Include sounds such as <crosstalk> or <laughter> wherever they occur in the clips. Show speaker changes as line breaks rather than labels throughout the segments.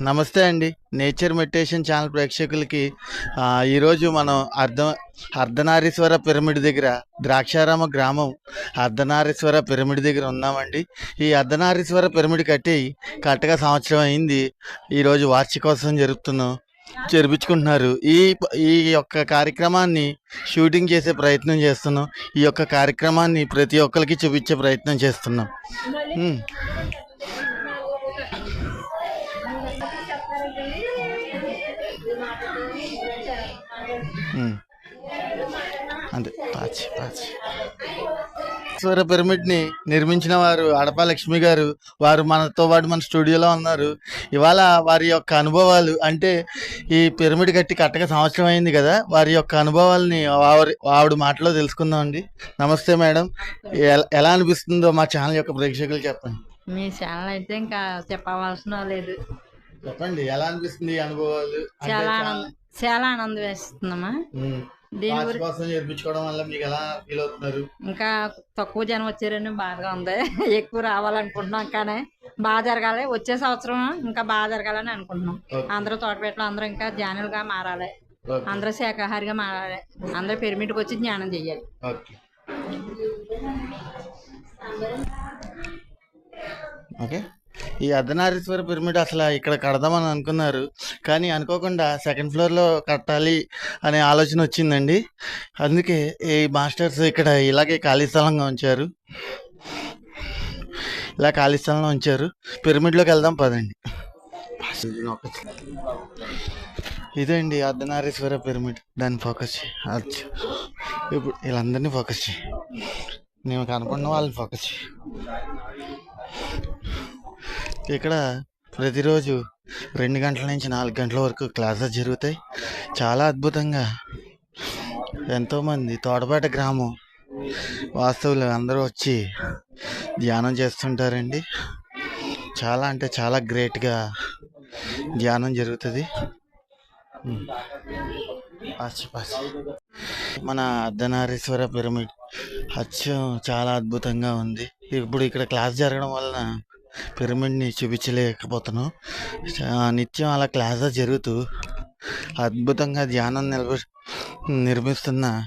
నమస్తే అండి. Nature meditation channel ప్రేక్షకులకి ఈరోజు మనం అర్ధ అర్ధనారీశ్వర పిరమిడ్ దగ్గర ద్రాక్షారామ గ్రామం అర్ధనారీశ్వర పిరమిడ్ దగ్గర ఉన్నామండి. ఈ అర్ధనారీశ్వర పిరమిడ్ కట్టి కరెక్ట్గా సంవత్సరం అయింది. ఈరోజు వార్షికోత్సవం జరుపుతున్నాం జరిపించుకుంటున్నారు. ఈ ఈ యొక్క కార్యక్రమాన్ని షూటింగ్ చేసే ప్రయత్నం చేస్తున్నాం. ఈ యొక్క కార్యక్రమాన్ని ప్రతి ఒక్కరికి చూపించే ప్రయత్నం చేస్తున్నాం. Hmm. అంతే పాచి పాచి. ఈశ్వర పిరమిడ్ని నిర్మించిన వారు అడపా లక్ష్మి గారు వారు మనతో పాటు మన స్టూడియోలో ఉన్నారు. ఇవాళ వారి యొక్క అనుభవాలు అంటే ఈ పిరమిడ్ కట్టి కట్టక సంవత్సరం అయింది కదా వారి యొక్క అనుభవాలని ఆవిడ మాటలో తెలుసుకుందామండి నమస్తే మేడం. ఎలా అనిపిస్తుందో మా ఛానల్ యొక్క ప్రేక్షకులు చెప్పండి.
మీ ఛానల్ అయితే ఇంకా చెప్పవలసిన లేదు.
చెప్పండి ఎలా అనిపిస్తుంది ఈ అనుభవాలు?
చాలా ఆనందం చాలా ఆనందం వేస్తుందమ్మా
ఉమ్.
దీని
వార్షిక
గురించి
కోసం చేర్పించుకోవడం వల్ల మీకు ఎలా ఫీల్ అవుతున్నారు?
ఇంకా తక్కువ జనం వచ్చారని బాధగా ఉంది. <laughs> ఎక్కువ రావాలనుకుంటున్నాం కానీ బాగా జరగాలి. వచ్చే సంవత్సరం ఇంకా బాగా జరగాలని అనుకుంటున్నాం. అందరూ తోటపేటలో అందరూ ఇంకా ధ్యానులుగా మారాలి. అందరూ శాఖాహారిగా మారాలి. అందరూ పిరమిడ్కి వచ్చి ధ్యానం చేయాలి
ఓకే. ఓకే. ఈ అర్ధనారీశ్వర పిరమిడ్ అసలు ఇక్కడ కడదామని అనుకున్నారు. కానీ అనుకోకుండా సెకండ్ ఫ్లోర్లో కట్టాలి అనే ఆలోచన వచ్చిందండి. అందుకే ఈ మాస్టర్స్ ఇక్కడ ఇలాగే ఖాళీ స్థలంగా ఉంచారు. ఇలా ఖాళీ స్థలంలో ఉంచారు. పిరమిడ్లోకి వెళ్దాం పదండి. ఇదండి అర్ధనారీశ్వర పిరమిడ్. దాన్ని ఫోకస్ చేయి. ఇప్పుడు వీళ్ళందరినీ ఫోకస్ చేయి. నేను కనపడిన వాళ్ళని ఫోకస్ చేయి. ఇక్కడ ప్రతిరోజు రెండు గంటల నుంచి నాలుగు గంటల వరకు క్లాసెస్ జరుగుతాయి. చాలా అద్భుతంగా ఎంతోమంది తోటపేట గ్రామం వాస్తవులు అందరూ వచ్చి ధ్యానం చేస్తుంటారండి. చాలా అంటే చాలా గ్రేట్గా ధ్యానం జరుగుతుంది. మన అర్ధనారీశ్వర పిరమిడ్. అచ్చం చాలా అద్భుతంగా ఉంది. ఇప్పుడు ఇక్కడ క్లాస్ జరగడం వలన పిరమిడ్ని చూపించలేకపోతున్నాం నిత్యం అలా క్లాసెస్ జరుగుతూ అద్భుతంగా ధ్యానం నిలబ నిర్మిస్తున్న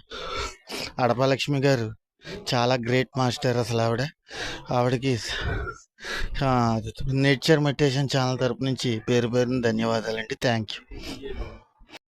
అడపలక్ష్మి గారు చాలా గ్రేట్ మాస్టర్ అసలు ఆవిడ. ఆవిడకి నేచర్ మెడిటేషన్ ఛానల్ తరపు నుంచి పేరు పేరున ధన్యవాదాలండి. Thank you.